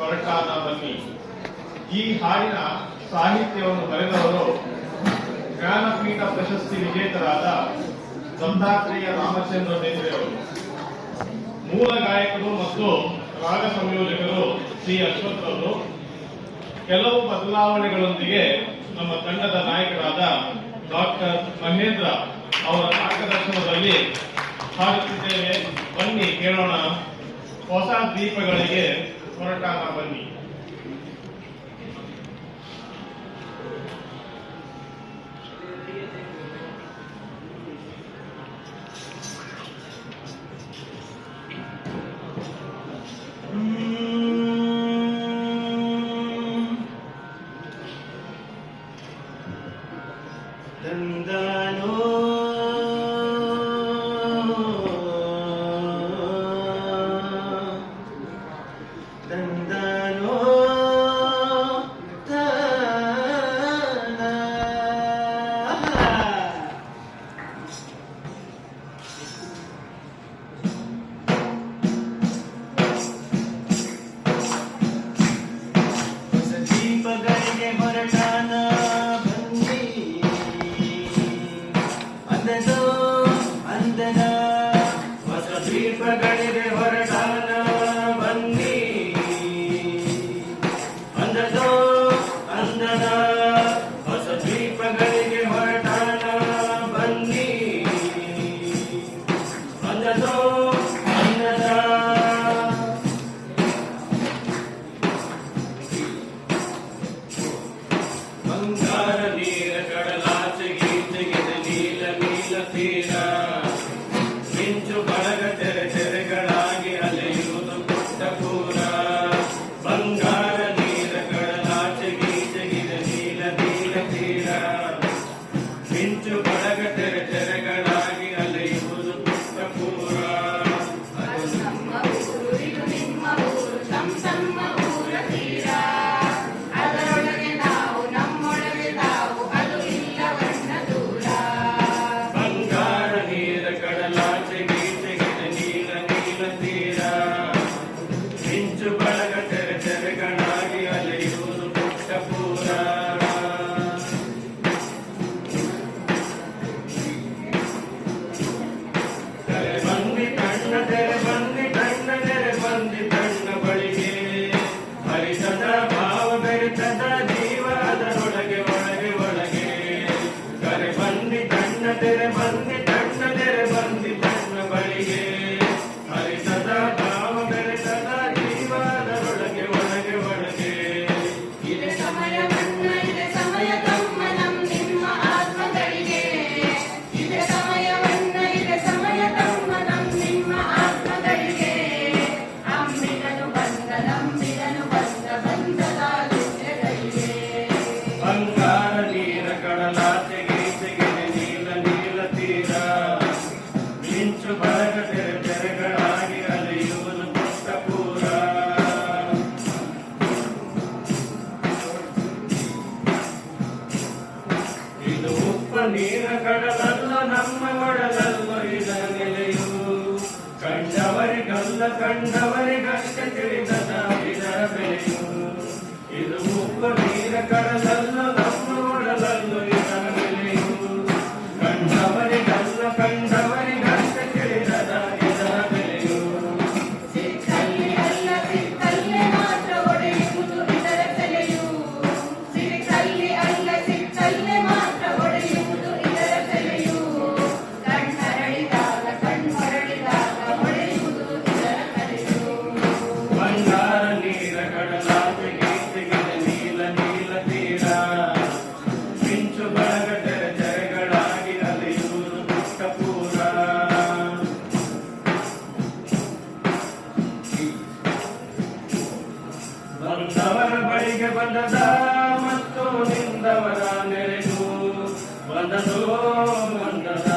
ಹೊರಟಾದ ಬನ್ನಿ ಈ ಹಾಡಿನ ಸಾಹಿತ್ಯವನ್ನು ಬರೆದವರು ಜ್ಞಾನಪೀಠ ಪ್ರಶಸ್ತಿ ವಿಜೇತರಾದ ಗಂಧಾತ್ರಿಯ ರಾಮಚಂದ್ರ ಬೇಂದ್ರೆ ಮೂಲ ಗಾಯಕರು ಮತ್ತು ರಾಗ ಸಂಯೋಜಕರು ಶ್ರೀ ಅಶ್ವಥ್ ಅವರು ಕೆಲವು ಬದಲಾವಣೆಗಳೊಂದಿಗೆ ನಮ್ಮ ತಂಡದ ನಾಯಕರಾದ ಡಾಕ್ಟರ್ ಮಹೇಂದ್ರ ಅವರ ಮಾರ್ಗದರ್ಶನದಲ್ಲಿ ಹಾಡುತ್ತಿದ್ದೇವೆ. ಬನ್ನಿ ಕೇಳೋಣ. ಹೊಸ ದೀಪಗಳಿಗೆ ಕೊರಟಾನ ಬನ್ನಿ Dandano Lord. तेरे मन के ನೀರ ಕಡಲಲ್ಲ ನಮ್ಮ ಒಡಲಲ್ಲ ಇದ ನೆಲೆಯು. ಕಂಡವರಿಗಲ್ಲ ಕಂಡವರಿಗಷ್ಟ ತಿಳಿದ ಇದರ ಬೆಲೆಯು. ಇದು ಮುಪ್ಪ ನೀರ ಕಡಲಲ್ಲ ಬಳಿಗೆ ಬಂದದ ಮತ್ತು ನಿಂದವರ ನೆರೆಗೂ ಬಂದದೋ ಬಂದದ.